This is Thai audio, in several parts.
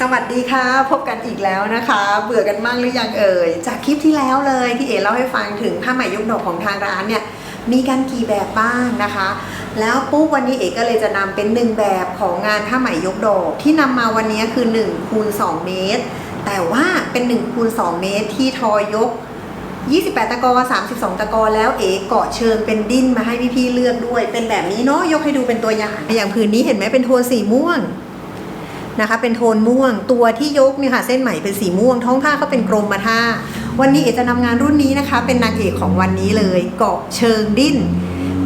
สวัสดีค่ะ พบกันอีกแล้วนะคะ เบื่อกันมากหรือยังเอ่ย จากคลิปที่แล้วเลยที่เอ๋เล่าให้ฟังถึงผ้าไหมยกดอกของทางร้านเนี่ยมีกันกี่แบบบ้างนะคะ แล้วปุ๊บวันนี้เอ๋ก็เลยจะนำเป็นหนึ่งแบบของงานผ้าไหมยกดอกที่นำมาวันนี้คือ1คูณ2เมตร แต่ว่าเป็น1คูณ2เมตรที่ทอยก 28 ตะกอ32 ตะกอแล้วเอ๋เกาะเชิงเป็นดิ้นมาให้พี่ๆเลือกด้วย เป็นแบบนี้เนาะยกให้ดูเป็นตัวอย่างอย่างผืนนี้เห็นไหมเป็นโทนสีม่วง นะคะเป็นโทนม่วง ตัวที่ยกเนี่ยค่ะเส้นไหมเป็นสีม่วง ท้องผ้าก็เป็นกรมมาท่า วันนี้เอจะนำงานรุ่นนี้นะคะ เป็นนางเอกของวันนี้เลยเกาะเชิงดิ้น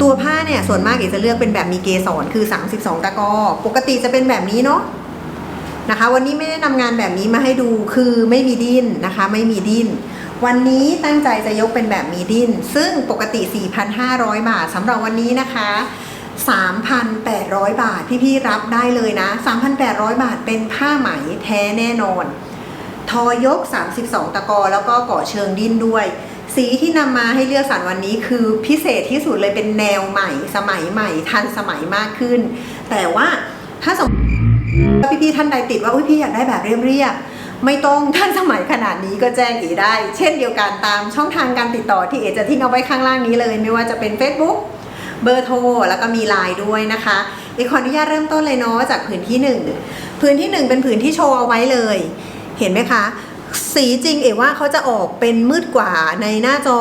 ตัวผ้าเนี่ยส่วนมากเอจะเลือกเป็นแบบมีเกสรคือ 32 ตะกอ ปกติจะเป็นแบบนี้เนาะนะคะ วันนี้ไม่ได้นำงานแบบนี้มาให้ดูคือไม่มีดิ้นนะคะ ไม่มีดิ้นวันนี้ตั้งใจจะยกเป็นแบบมีดิ้นซึ่งปกติ 4,500 บาทสำหรับวันนี้นะคะ 3,800 บาท พี่ๆรับได้เลยนะ 3,800 บาทเป็นผ้าไหมแท้แน่นอน ทอยก 32 ตะกอแล้วก็ก่อเชิงดิ้นด้วย สีที่นำมาให้เลือกสรรวันนี้คือพิเศษที่สุดเลยเป็นแนวใหม่ สมัยใหม่ ทันสมัยมากขึ้น แต่ว่าถ้าสมมติว่พี่ๆท่านใดติดว่าอุ้ยพี่อยากได้แบบเรียบๆไม่ต้องทันสมัยขนาดนี้ก็แจ้งเอได้ เช่นเดียวกันตามช่องทางการติดต่อที่เอจะทิ้งเอาไว้ข้างล่างนี้เลย ไม่ว่าจะเป็น Facebook เบอร์โทรแล้วก็มีไลน์ด้วยนะคะเอขออนุญาตเริ่มต้นเลยเนาะจากผืนที่ 1 ผืนที่ 1 เป็นผืนที่โชว์เอาไว้เลย เห็นไหมคะ สีจริงเอ๋ว่าเขาจะออกเป็นมืดกว่าในหน้าจอ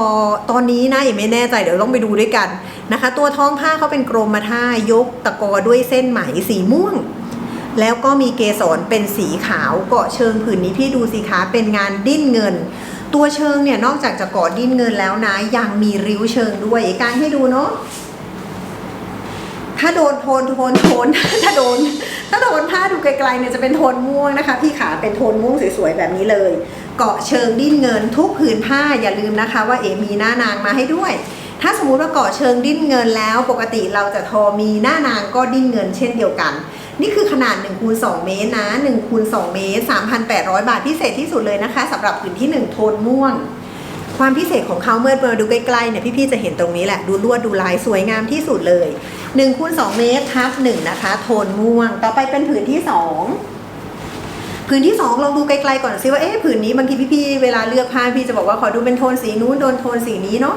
ตอนนี้นะเอ๋ไม่แน่ใจเดี๋ยวต้องไปดูด้วยกันนะคะ ตัวท้องผ้าเขาเป็นกรมท่ายกตะกอด้วยเส้นไหมสีม่วงแล้วก็มีเกสรเป็นสีขาวเกาะเชิงผืนนี้พี่ดูสิคะเป็นงานดิ้นเงิน ตัวเชิงเนี่ยนอกจากจะเกาะดิ้นเงินแล้วนะยังมีริ้วเชิงด้วยเอ๋การให้ดูเนาะ ถ้าโดนโทนโทนโทนถ้าโดน ถ้าโดนผ้าดูไกลๆเนี่ยจะเป็นโทนม่วงนะคะ พี่ขาเป็นโทนม่วงสวยๆแบบนี้เลย เกาะเชิงดิ้นเงินทุกผืนผ้าอย่าลืมนะคะ ว่าเอมีหน้านางมาให้ด้วย ถ้าสมมุติว่าเกาะเชิงดิ้นเงินแล้ว ปกติเราจะทอมีหน้านางก็ดิ้นเงินเช่นเดียวกัน นี่คือขนาด1คูณ2เมตรนะ1คูณ2เมตร3,800 บาทพิเศษที่สุดเลยนะคะสำหรับผืนที่ 1 โทนม่วง ความพิเศษของเขาเมื่อมาดูใกล้ๆเนี่ยพี่ๆจะเห็นตรงนี้แหละดูลวดดูลายสวยงามที่สุดเลย1คูณ2เมตรทับ1นะคะ โทนม่วง ต่อไปเป็นผืนที่ 2 ผืนที่ 2 ลองดูไกลๆก่อนซิว่าเอ๊ะผืนนี้บางทีพี่ๆเวลาเลือกผ้าพี่จะบอกว่าขอดูเป็นโทนสีนู้นโดนโทนสีนี้เนาะ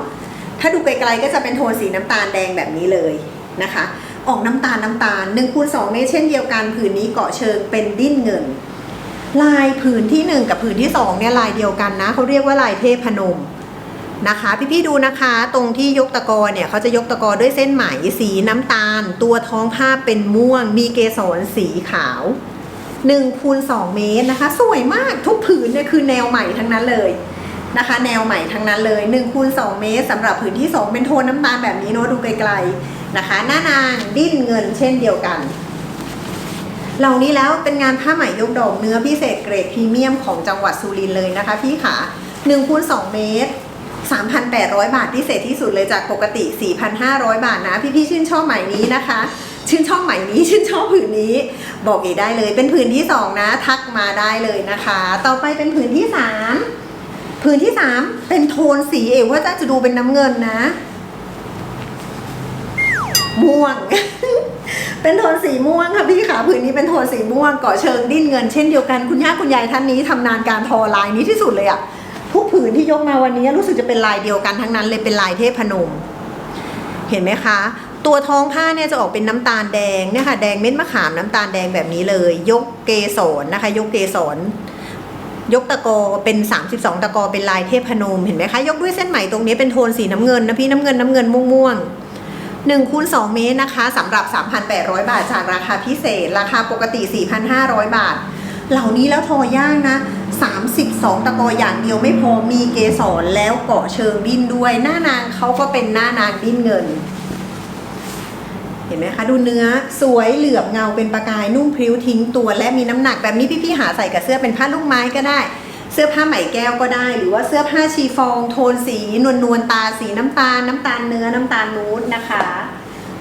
ถ้าดูไกลๆก็จะเป็นโทนสีน้ำตาลแดงแบบนี้เลยนะคะ ออกน้ำตาลน้ำตาล1คูณ2เมตรเช่นเดียวกัน ผืนนี้เกาะเชิงเป็นดิ้นเงิน ลายผืนที่ 1 กับผืนที่2เนี่ยลายเดียวกันนะเขาเรียกว่าลายเทพพนมนะคะพี่ๆดูนะคะตรงที่ยกตะกอเนี่ยเขาจะยกตะกอด้วยเส้นไหมสีน้ำตาล ตัวท้องผ้าเป็นม่วง มีเกสรสีขาว1คูณ2เมตรนะคะ สวยมากทุกผืนเนี่ยคือแนวใหม่ทั้งนั้นเลยนะคะ แนวใหม่ทั้งนั้นเลย1คูณ2เมตรสำหรับผืนที่ 2 เป็นโทนน้ำตาลแบบนี้เนาะดูไกลๆนะคะ หน้านางดิ้นเงินเช่นเดียวกัน เหล่านี้แล้วเป็นงานผ้าไหมยกดอกเนื้อพิเศษเกรดพรีเมียมของจังหวัดสุรินทร์เลยนะคะพี่ขา1คูณ2เมตร 3,800 บาทพิเศษที่สุดเลยจากปกติ 4,500 บาทนะ พี่ๆชื่นชอบไหมนี้นะคะ ชื่นชอบไหมนี้ชื่นชอบผืนนี้ บอกเอได้เลย เป็นผืนที่ 2 นะ ทักมาได้เลยนะคะ ต่อไปเป็นผืนที่ 3 ผืนที่ 3 เป็นโทนสีเอว่าจะดูเป็นน้ำเงินนะ ม่วง เป็นโทนสีม่วงค่ะพี่ ผืนนี้เป็นโทนสีม่วงเกาะเชิงดิ้นเงินเช่นเดียวกันคุณย่าคุณยายท่านนี้ทำนานการทอลายนี้ที่สุดเลยอะทุกผืนที่ยกมาวันนี้รู้สึกจะเป็นลายเดียวกันทั้งนั้นเลยเป็นลายเทพนม เห็นไหมคะ ตัวท้องผ้าเนี่ยจะออกเป็นน้ำตาลแดงเนี่ยค่ะแดงเม็ดมะขามน้ำตาลแดงแบบนี้เลย ยกเกสรนะคะ ยกเกสรยกตะกอเป็น 32 ตะกอเป็นลายเทพนมเห็นไหมคะ ยกด้วยเส้นไหมตรงนี้เป็นโทนสีน้ำเงินนะพี่น้ำเงินน้ำเงินม่วงๆ 1คูณ2เมตรนะคะสำหรับ 3,800 บาทจากราคาพิเศษ ราคาปกติ 4,500 บาท เหล่านี้แล้วทอย่างนะ 32 ตะกออย่างเดียวไม่พอมีเกสรแล้วเกาะเชิงดิ้นด้วย หน้านางเขาก็เป็นหน้านางดิ้นเงิน เห็นไหมคะ ดูเนื้อสวยเหลือบเงาเป็นประกายนุ่มพริ้วทิ้งตัว และมีน้ำหนักแบบนี้พี่ๆหาใส่กับเสื้อเป็นผ้าลูกไม้ก็ได้ เสื้อผ้าไหมแก้วก็ได้ หรือว่าเสื้อผ้าชีฟอง โทนสีนวลนวลตาสีน้ำตาล น้ำตาลเนื้อน้ำตาลนูดนะคะ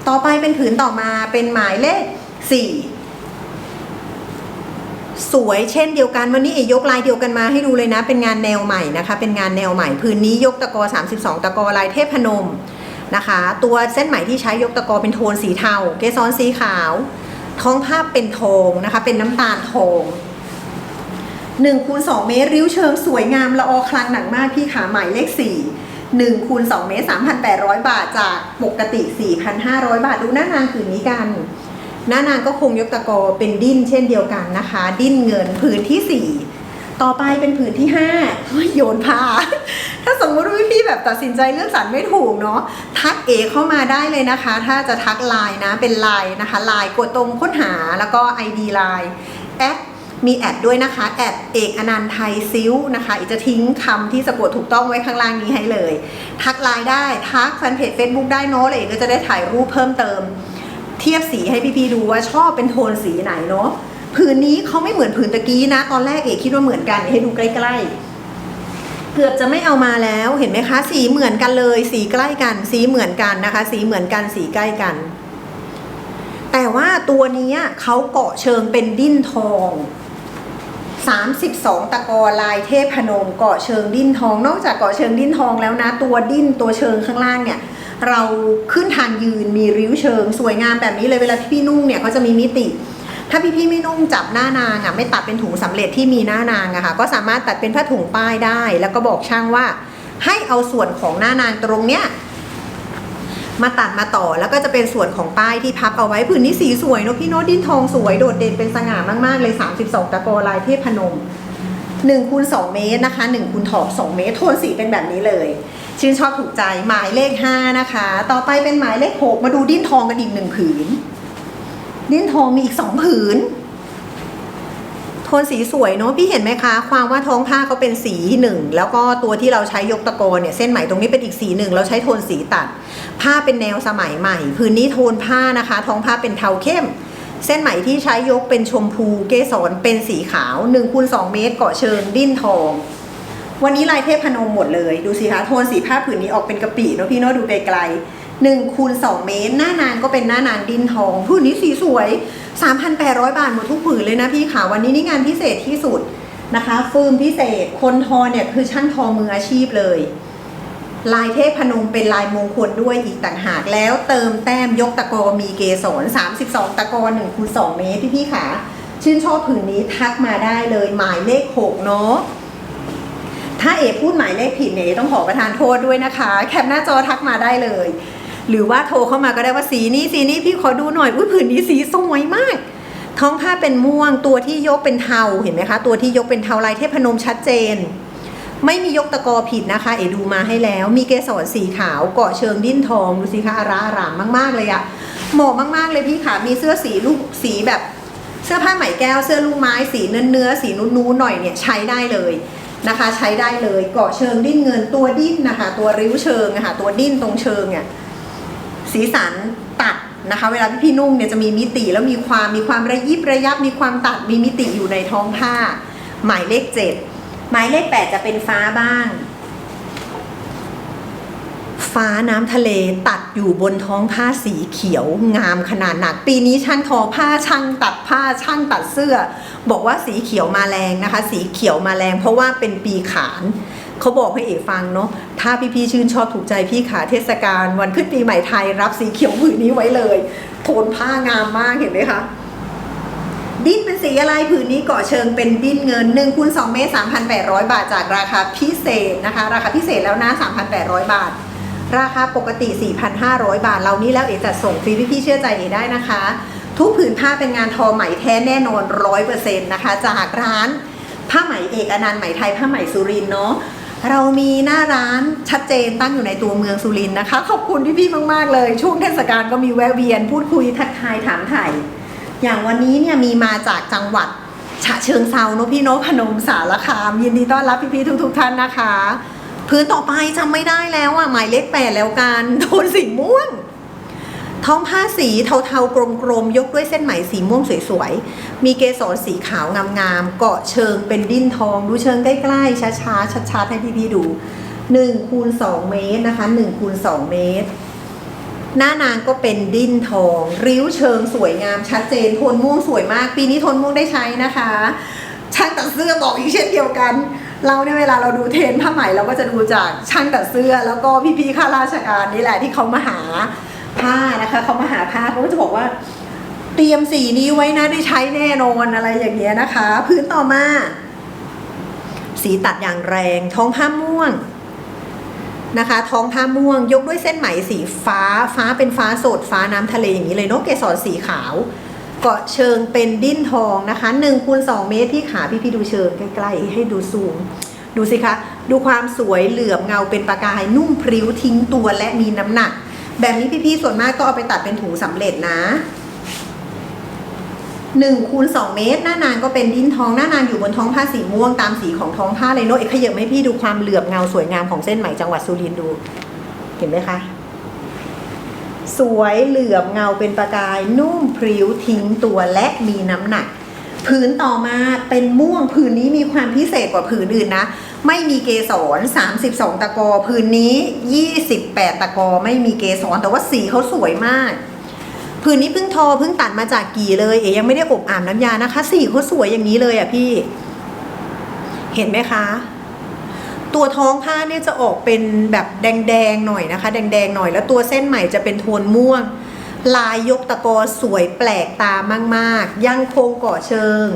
ต่อไปเป็นผืนต่อมาเป็นหมายเลขสี่สวยเช่นเดียวกันวันนี้เอยกลายเดียวกันมาให้ดูเลยนะ เป็นงานแนวใหม่นะคะ เป็นงานแนวใหม่พื้นนี้ยกตะกอ 32 ตะกอลายเทพนมนะคะ ตัวเส้นไหมที่ใช้ยกตะกอเป็นโทนสีเทา เกสรสีขาว ท้องผ้าเป็นทองนะคะ เป็นน้ำตาลทอง 1คูณ2เมตร ริ้วเชิงสวยงามละออคลังหนักมากพี่ขาหมายเลข 4 1คูณ2เมตร 3,800 บาทจากปกติ 4,500 บาท ดูหน้านางผืนนี้กัน หน้านางก็คงยกตะกอเป็นดิ้นเช่นเดียวกันนะคะ ดิ้นเงินผืนที่ 4 ต่อไปเป็นผืนที่5เฮ้ยโยนผ้า ถ้าสมมติว่าพี่แบบตัดสินใจเลือกสรรไม่ถูกเนาะทักเอเข้ามาได้เลยนะคะ ถ้าจะทักไลน์นะเป็นไลน์นะคะไลน์กดตรงค้นหาแล้วก็ ID ไลน์แอด มีแอดด้วยนะคะแอดเอกอนันต์ไทยซิลนะคะอีกจะทิ้งคำที่สะกดถูกต้องไว้ข้างล่างนี้ให้เลย ทักไลน์ได้ทักแฟนเพจ Facebook ได้เนาะเลยก็จะได้ถ่ายรูปเพิ่มเติม เทียบสีให้พี่ๆดูว่าชอบเป็นโทนสีไหนเนาะผืนนี้เขาไม่เหมือนผืนตะกี้นะ ตอนแรกเอกคิดว่าเหมือนกันให้ดูใกล้ๆ เกือบจะไม่เอามาแล้วเห็นไหมคะ สีเหมือนกันเลย สีใกล้กัน สีเหมือนกันนะคะ สีเหมือนกันสีใกล้กัน แต่ว่าตัวนี้เขาเกาะเชิงเป็นดิ้นทอง 32 ตะกอลายเทพนมเกาะเชิงดิ้นทอง นอกจากเกาะเชิงดิ้นทองแล้วนะ ตัวดิ้นตัวเชิงข้างล่างเนี่ย เราขึ้นทางยืนมีริ้วเชิง สวยงามแบบนี้เลยเวลาพี่นุ่งเนี่ยเขาจะมีมิติ ถ้าพี่ๆไม่นุ่งจับหน้านางอะไม่ตัดเป็นถุงสำเร็จที่มีหน้านางอะค่ะก็สามารถตัดเป็นผ้าถุงป้ายได้ แล้วก็บอกช่างว่า ให้เอาส่วนของหน้านางตรงเนี้ย มาตัดมาต่อแล้วก็จะเป็นส่วนของป้ายที่พับเอาไว้ผืนนี้สีสวยเนอะพี่โนดินทองสวยโดดเด่นเป็นสง่ามากๆเลย 32 ตะโกลายเทพพนม1คูณ2เมตรนะคะ1คูณถอก2เมตร โทนสีเป็นแบบนี้เลย ชื่นชอบถูกใจหมายเลข 5 นะคะ ต่อไปเป็นหมายเลข 6 มาดูดิ้นทองกันอีกหนึ่งผืน ดิ้นทองมีอีกสองผืน ทนสีสวยเนอะพี่เห็นไหมคะ ความว่าท้องผ้าเขาเป็นสีหนึ่งแล้วก็ตัวที่เราใช้ยกตะโกนเนี่ยเส้นไหมตรงนี้เป็นอีกสีหนึ่งเราใช้โทนสีตัด ผ้าเป็นแนวสมัยใหม่พื้นนี้โทนผ้านะคะ ท้องผ้าเป็นเทาเข้ม เส้นไหมที่ใช้ยกเป็นชมพูเกสรเป็นสีขาว1คูณ2เมตรเกาะเชิงดิ้นทองวันนี้ลายเทพพนมหมดเลยดูสิคะโทนสีผ้าผืนนี้ออกเป็นกะปิเนอะพี่เนาะดูไกลๆหนึ่งคูณสองเมตร หน้านางก็เป็นหน้านางดินทองผืนนี้สีสวย3,800 บาทหมดทุกผืนเลยนะพี่ค่ะ วันนี้นี่งานพิเศษที่สุดนะคะ ฟืมพิเศษ คนทอเนี่ยคือช่างทอมืออาชีพเลย ลายเทพพนมเป็นลายมงคลด้วยอีกต่างหากแล้วเติมแต้มยกตะกอมีเกสร32 ตะกอ1คูณ2เมตรพี่พี่ค่ะ ชื่นชอบผืนนี้ทักมาได้เลยหมายเลข6เนาะถ้าเอพูดหมายเลขผิดเนี่ยต้องขอประทานโทษด้วยนะคะ แคปหน้าจอทักมาได้เลย หรือว่าโทรเข้ามาก็ได้ว่าสีนี้สีนี้พี่ขอดูหน่อยอุ้ยผืนนี้สีสวยมาก ท้องผ้าเป็นม่วงตัวที่ยกเป็นเทาเห็นไหมคะ ตัวที่ยกเป็นเทาลายเทพนมชัดเจน ไม่มียกตะกอผิดนะคะ เอดูมาให้แล้ว มีเกสรสีขาวเกาะเชิงดิ้นทองดูสิคะอาราอารามมากๆเลยอะเหมาะมากๆเลยพี่ขามีเสื้อสีลูกสีแบบเสื้อผ้าไหมแก้วเสื้อลูกไม้สีเนื้อเนื้อๆสีนู้นๆหน่อยเนี่ยใช้ได้เลยนะคะ ใช้ได้เลยเกาะเชิงดิ้นเงินตัวดิ้นนะคะ ตัวริ้วเชิงนะคะตัวดิ้นตรงเชิงเนี่ย สีสันตัดนะคะ เวลาพี่พี่นุ่งเนี่ยจะมีมิติแล้วมีความมีความระยิบระยับ มีความตัดมีมิติอยู่ในท้องผ้า หมายเลขเจ็ดหมายเลขแปดจะเป็นฟ้าบ้าง ฟ้าน้ำทะเลตัดอยู่บนท้องผ้าสีเขียวงามขนาดหนัก ปีนี้ช่างทอผ้าช่างตัดผ้าช่างตัดเสื้อ บอกว่าสีเขียวมาแรงนะคะ สีเขียวมาแรงเพราะว่าเป็นปีขาน เขาบอกให้เอกฟังเนาะถ้าพี่ๆชื่นชอบถูกใจพี่ขาเทศกาลวันขึ้นปีใหม่ไทยรับสีเขียวผืนนี้ไว้เลย โทนผ้างามมากเห็นไหมคะดิ้นเป็นสีอะไรผืนนี้เกาะเชิงเป็นดิ้นเงิน1คูณ2เมตร 3,800 บาทจากราคาพิเศษนะคะ ราคาพิเศษแล้วนะ 3,800 บาท ราคาปกติ 4,500 บาท เรานี้แล้วเอกจัดส่งฟรีพี่ๆเชื่อใจเอได้นะคะ ทุกผืนผ้าเป็นงานทอไหมแท้แน่นอน 100%นะคะ จากร้านผ้าไหมเอกอนันต์ไหมไทยผ้าไหมสุรินเนาะ เรามีหน้าร้านชัดเจนตั้งอยู่ในตัวเมืองสุรินทร์นะคะ ขอบคุณพี่ๆมาก ๆ เลย ช่วงเทศกาลก็มีแวะเวียน พูดคุยทักทายถามไถ่อย่างวันนี้เนี่ยมีมาจากจังหวัดฉะเชิงเซาโนพี่โนพนมสารคาม ยินดีต้อนรับพี่ๆทุก ๆ ท่านนะคะ พื้นต่อไปจำไม่ได้แล้วอะหมายเลขแปดแล้วกันโทนสีม่วง ท้องผ้าสีเทาๆกลมๆยกด้วยเส้นไหมสีม่วงสวยๆ มีเกสรสีขาวงามๆ เกาะเชิงเป็นดิ้นทอง ดูเชิงใกล้ๆ ช้าๆ ชัดๆ ให้พี่ๆดู1คูณ2เมตรนะคะ1คูณ2เมตร หน้านางก็เป็นดิ้นทอง ริ้วเชิงสวยงามชัดเจน โทนม่วงสวยมาก ปีนี้โทนม่วงได้ใช้นะคะช่างตัดเสื้อบอกอีกเช่นเดียวกัน เราเนี่ยเวลาเราดูเทรนผ้าไหมเราก็จะดูจากช่างตัดเสื้อ แล้วก็พี่ๆข้าราชการนี่แหละที่เขามาหา ผ้านะคะเขามาหาผ้าเขาก็จะบอกว่า เตรียมสีนี้ไว้นะได้ใช้แน่นอนอะไรอย่างเงี้ยนะคะ พื้นต่อมา สีตัดอย่างแรงท้องผ้าม่วงนะคะ ท้องผ้าม่วง ยกด้วยเส้นไหมสีฟ้า ฟ้าเป็นฟ้าสดฟ้าน้ำทะเลอย่างนี้เลยเนกเกสรสีขาว เกาะเชิงเป็นดิ้นทองนะคะ1คูณ2เมตรที่ขาพี่พี่ๆดูเชิงใกล้ๆให้ดูซูมดูสิคะ ดูความสวยเหลือบเงาเป็นประกายนุ่มพริ้วทิ้งตัวและมีน้ำหนัก แบบนี้พี่ๆส่วนมากก็เอาไปตัดเป็นถุงสำเร็จนะ1คูณ2เมตร หน้านางก็เป็นดินทองหน้านางอยู่บนท้องผ้าสีม่วงตามสีของท้องผ้าเลยโนตเอกขยับให้พี่ดูความเหลือบเงาสวยงามของเส้นไหมจังหวัดสุรินทร์ดู เห็นไหมคะ สวยเหลือบเงาเป็นประกายนุ่มพริ้วทิ้งตัวและมีน้ำหนัก ผืนต่อมาเป็นม่วงผืนนี้มีความพิเศษกว่าผืนอื่นนะ ไม่มีเกสร 32 ตะกอผืนนี้ 28 ตะกอไม่มีเกสรแต่ว่าสีเขาสวยมาก ผืนนี้เพิ่งทอเพิ่งตัดมาจากกี่เลยเอ๋ยังไม่ได้อบอาบน้ำยานะคะ สีเขาสวยอย่างนี้เลยอะพี่ เห็นไหมคะ ตัวท้องผ้าเนี่ยจะออกเป็นแบบแดงๆหน่อยนะคะ แดงๆหน่อยแล้วตัวเส้นใหม่จะเป็นโทนม่วง ลายยกตะกอสวยแปลกตามากๆ ยังคงก่อเชิง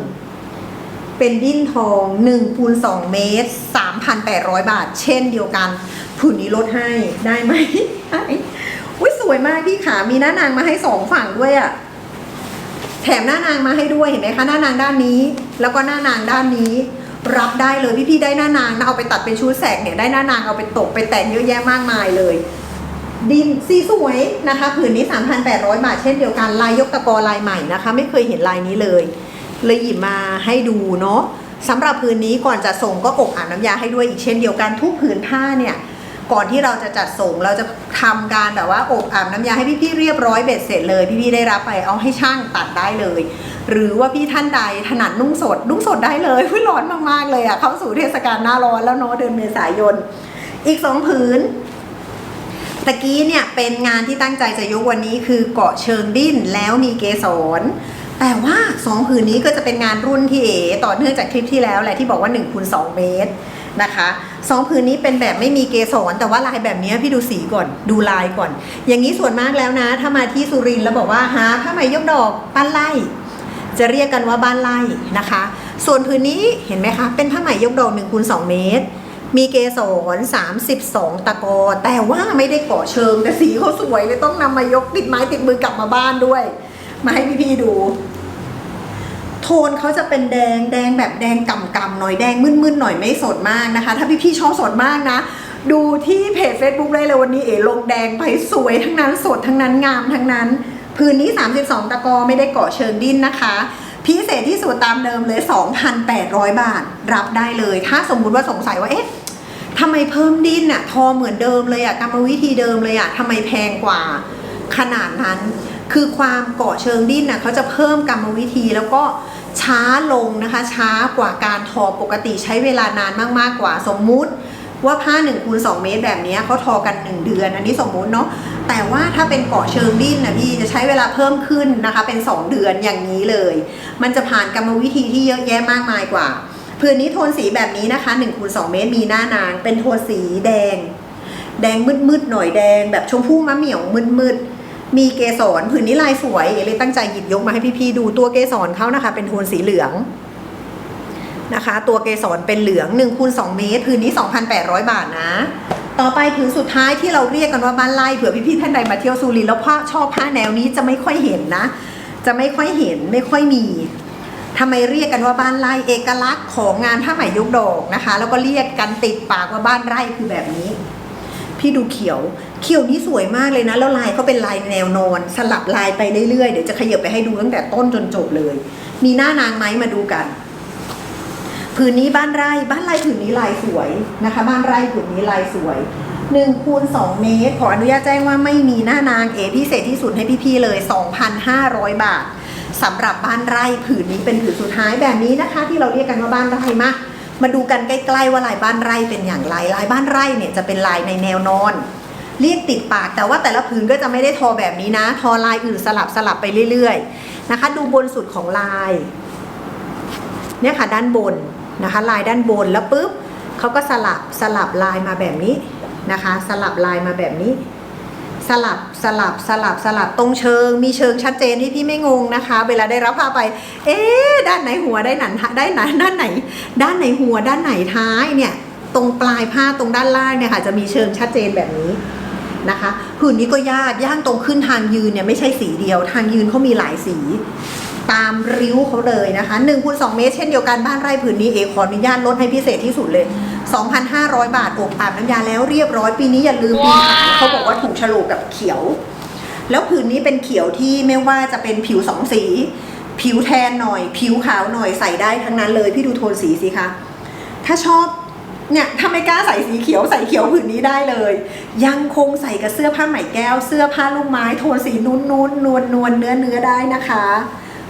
เป็นดิ้นทอง1คูณ2เมตร 3,800 บาท เช่นเดียวกันผืนนี้ลดให้ได้ไหมได้อุ้ยสวยมากพี่ขามีหน้านางมาให้สองฝั่งด้วยอะแถมหน้านางมาให้ด้วยเห็นไหมคะหน้านางด้านนี้ แล้วก็หน้านางด้านนี้ รับได้เลยพี่ๆได้หน้านางเอาไปตัดเป็นชุดแสกเนี่ยได้หน้านางเอาไปตกไปแต่งเยอะแยะมากมายเลย ดินสีสวยนะคะผืนนี้ 3,800 บาทเช่นเดียวกันลายยกตะกอลายใหม่นะคะ ไม่เคยเห็นลายนี้เลย เลยหยิบมาให้ดูเนาะสำหรับผืนนี้ก่อนจะส่งก็อบอ่าบน้ำยาให้ด้วยอีกเช่นเดียวกันทุกผืนผ้าเนี่ยก่อนที่เราจะจัดส่งเราจะทำการแบบว่าอบอาบน้ำยาให้พี่ๆเรียบร้อยเบ็ดเสร็จเลย พี่ๆได้รับไปเอาให้ช่างตัดได้เลย หรือว่าพี่ท่านใดถนัดนุ่งสดนุ่งสดได้เลยอุ๊ยร้อนมากๆเลยอะ่ะเข้าสู่เทศกาลหน้าร้อนแล้วเนาะเดือนเมษายน อีกสองผืน ตะกี้เนี่ยเป็นงานที่ตั้งใจจะยกวันนี้คือเกาะเชิงดิ้นแล้วมีเกสรแต่ว่าสองผืนนี้ก็จะเป็นงานรุ่นที่เอต่อเนื่องจากคลิปที่แล้วแหละที่บอกว่า1คูณ2เมตรนะคะสองผืนนี้เป็นแบบไม่มีเกสรแต่ว่าลายแบบนี้พี่ดูสีก่อนดูลายก่อน อย่างนี้ส่วนมากแล้วนะ ถ้ามาที่สุรินทร์แล้วบอกว่าหาผ้าไหมยกดอกบ้านไร่จะเรียกกันว่าบ้านไร่นะคะ ส่วนผืนนี้เห็นไหมคะเป็นผ้าไหมยกดอก1คูณ2เมตร มีเกสร32 ตะกอ แต่ว่าไม่ได้ก่อเชิงแต่สีเขาสวยเลยต้องนำมายกติดไม้ติดมือกลับมาบ้านด้วย มาให้พี่ๆดู โทนเขาจะเป็นแดงแดงแบบแดงกำๆหน่อยแดงมึนๆหน่อยไม่สดมากนะคะ ถ้าพี่ๆชอบสดมากนะดูที่เพจ Facebook ได้เลยวันนี้เอ๋ลงแดงไปสวยทั้งนั้นสดทั้งนั้นงามทั้งนั้น พื้นนี้ 32 ตะกอไม่ได้เกาะเชิงดิ้นนะคะ พิเศษที่สุดตามเดิมเลย 2,800 บาท รับได้เลย ถ้าสมมุติว่าสงสัยว่าเอ๊ะ ทำไมเพิ่มดิ้นอะทอเหมือนเดิมเลยอะกรรมวิธีเดิมเลยอะทำไมแพงกว่าขนาดนั้น คือความเกาะเชิงดิ้นน่ะเขาจะเพิ่มกรรมวิธีแล้วก็ช้าลงนะคะ ช้ากว่าการทอปกติใช้เวลานานมากๆกว่าสมมุติว่าผ้า1คูณ2เมตรแบบนี้เขาทอกัน 1 เดือน อันนี้สมมุติเนาะแต่ว่าถ้าเป็นเกาะเชิงดิ้นนะพี่จะใช้เวลาเพิ่มขึ้นนะคะ เป็น 2 เดือนอย่างนี้เลย มันจะผ่านกรรมวิธีที่เยอะแยะมากมายกว่า ผืนนี้โทนสีแบบนี้นะคะ1คูณ2เมตรมีหน้านาง เป็นโทนสีแดง แดงมืดๆหน่อยแดง แบบชมพู่มะเหมี่ยวมืดๆมีเกสรผืนนี้ลายสวยเลยตั้งใจหยิบยกมาให้พี่ๆดูตัวเกสรเขานะคะ เป็นโทนสีเหลืองนะคะ ตัวเกสรเป็นเหลือง1คูณ2เมตรพื้นนี้ 2,800 บาทนะ ต่อไปผืนสุดท้ายที่เราเรียกกันว่าบ้านไร่เผื่อพี่ๆท่านใดมาเที่ยวสุรินทร์แล้วผ้าชอบผ้าแนวนี้จะไม่ค่อยเห็นนะ จะไม่ค่อยเห็นไม่ค่อยมี ทำไมเรียกกันว่าบ้านไร่เอกลักษณ์ของงานผ้าไหมยกดอกนะคะ แล้วก็เรียกกันติดปากว่าบ้านไร่คือแบบนี้ พี่ดูเขียว เขียวนี้สวยมากเลยนะ แล้วลายก็เป็นลายแนวนอน สลับลายไปเรื่อยๆเดี๋ยวจะขยับไปให้ดูตั้งแต่ต้นจนจบเลย มีหน้านางไหมมาดูกันผืนนี้บ้านไร่บ้านไร่ผืนนี้ลายสวยนะคะ บ้านไร่ผืนนี้ลายสวย1คูณ2เมตรขออนุญาตแจ้งว่าไม่มีหน้านางเอพิเศษที่สุดให้พี่ๆเลย 2,500 บาท สำหรับบ้านไร่ผืนนี้เป็นผืนสุดท้ายแบบนี้นะคะ ที่เราเรียกกันว่าบ้านไร่มามาดูกันใกล้ๆว่าลายบ้านไร่เป็นอย่างไรลายบ้านไร่เนี่ยจะเป็นลายในแนวนอนเรียกติดปากแต่ว่าแต่ละผืนก็จะไม่ได้ทอแบบนี้นะ ทอลายอื่นสลับสลับไปเรื่อยๆนะคะ ดูบนสุดของลายเนี่ยค่ะด้านบนนะคะ ลายด้านบนแล้วปุ๊บเขาก็สลับสลับลายมาแบบนี้นะคะ สลับลายมาแบบนี้ สลับสลับสลับสลับตรงเชิง มีเชิงชัดเจนที่พี่ไม่งงนะคะ เวลาได้รับผ้าไป เอ๊ด้านไหนหัวได้หนันได้ไหนด้านไหน ด้านไหนหัวด้านไหนท้ายเนี่ยตรงปลายผ้าตรงด้านล่างเนี่ยค่ะจะมีเชิงชัดเจนแบบนี้นะคะผืนนี้ก็ยากย่างตรงขึ้นทางยืนเนี่ยไม่ใช่สีเดียว ทางยืนเขามีหลายสีตามริ้วเขาเลยนะคะ1คูณ2เมตรเช่นเดียวกันบ้านไร่ผืนนี้เอขออนุญาตลดให้พิเศษที่สุดเลย 2,500 บาทอบอาบน้ำยาแล้วเรียบร้อยปีนี้อย่าลืมปีขานเขาบอกว่าถูกโฉลกกับเขียว แล้วผืนนี้เป็นเขียวที่ไม่ว่าจะเป็นผิวสองสี ผิวแทนหน่อย ผิวขาวหน่อยใส่ได้ทั้งนั้นเลยพี่ดูโทนสีสิคะถ้าชอบเนี่ยถ้าไม่กล้าใส่สีเขียวใส่เขียวผืนนี้ได้เลย ยังคงใส่กับเสื้อผ้าไหมแก้ว เสื้อผ้าลูกไม้โทนสีนุ่นนุ่นนวลนวลเนื้อเนื้อได้นะคะ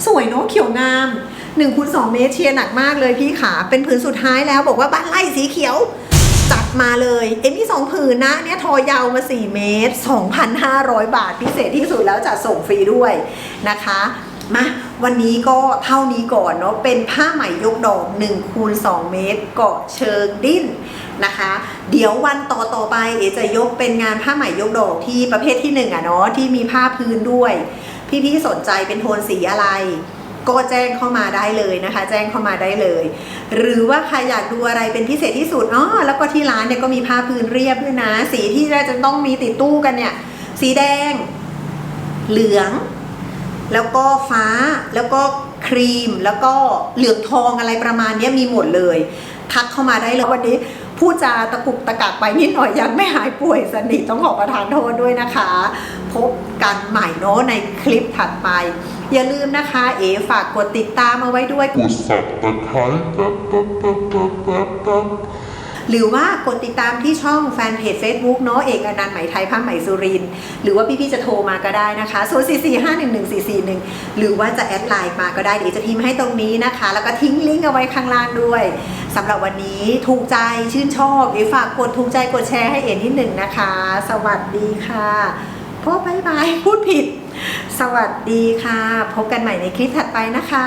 สวยเนาะเขียวงาม1คูณ2เมตรเชียร์หนักมากเลยพี่ขาเป็นผืนสุดท้ายแล้วบอกว่าบ้านไร่สีเขียว จัดมาเลยเอ็มมี่สองผืนนะ เนี่ยทอยาวมา 4 เมตร 2,500 บาทพิเศษที่สุดแล้วจะส่งฟรีด้วยนะคะมาวันนี้ก็เท่านี้ก่อนเนาะเป็นผ้าไหมยกดอก1คูณ2เมตร เกาะเชิงดิ้นนะคะ เดี๋ยววันต่อต่อไปเอจะยกเป็นงานผ้าไหมยกดอกที่ประเภทที่หนึ่งอะเนาะที่มีผ้าพื้นด้วย พี่ๆสนใจเป็นโทนสีอะไร ก็แจ้งเข้ามาได้เลยนะคะ แจ้งเข้ามาได้เลย หรือว่าใครอยากดูอะไรเป็นพิเศษที่สุดอ๋อแล้วก็ที่ร้านเนี่ยก็มีผ้าพื้นเรียบด้วยนะ สีที่เราจะต้องมีติดตู้กันเนี่ย สีแดง เหลือง แล้วก็ฟ้าแล้วก็ครีมแล้วก็เหลืองทองอะไรประมาณนี้มีหมดเลย ทักเข้ามาได้เลยวันนี้ พูดจาตะกุกตะกักไปนิดหน่อยยังไม่หายป่วยสนิทต้องขอประทานโทษด้วยนะคะ พบกันใหม่เนาะในคลิปถัดไป อย่าลืมนะคะ เอ๋ฝากกดติดตามเอาไว้ด้วยกดสับตะไคร้ หรือว่ากดติดตามที่ช่องแฟนเพจ Facebook เนาะเอกอนันต์ไหมไทยผ้าไหมสุรินหรือว่าพี่ๆจะโทรมาก็ได้นะคะ0 4 4 5 1 1 4 4 1 หรือว่าจะแอดไลน์มาก็ได้เดี๋ยวจะพิมพ์ให้ตรงนี้นะคะ แล้วก็ทิ้งลิงก์เอาไว้ข้างล่างด้วยสำหรับวันนี้ถูกใจชื่นชอบเอฝากกดถูกใจกดแชร์ให้เอ็นที่หนึ่งนะคะ สวัสดีค่ะพ่อบายบายพูดผิด สวัสดีค่ะ พบกันใหม่ในคลิปถัดไปนะคะ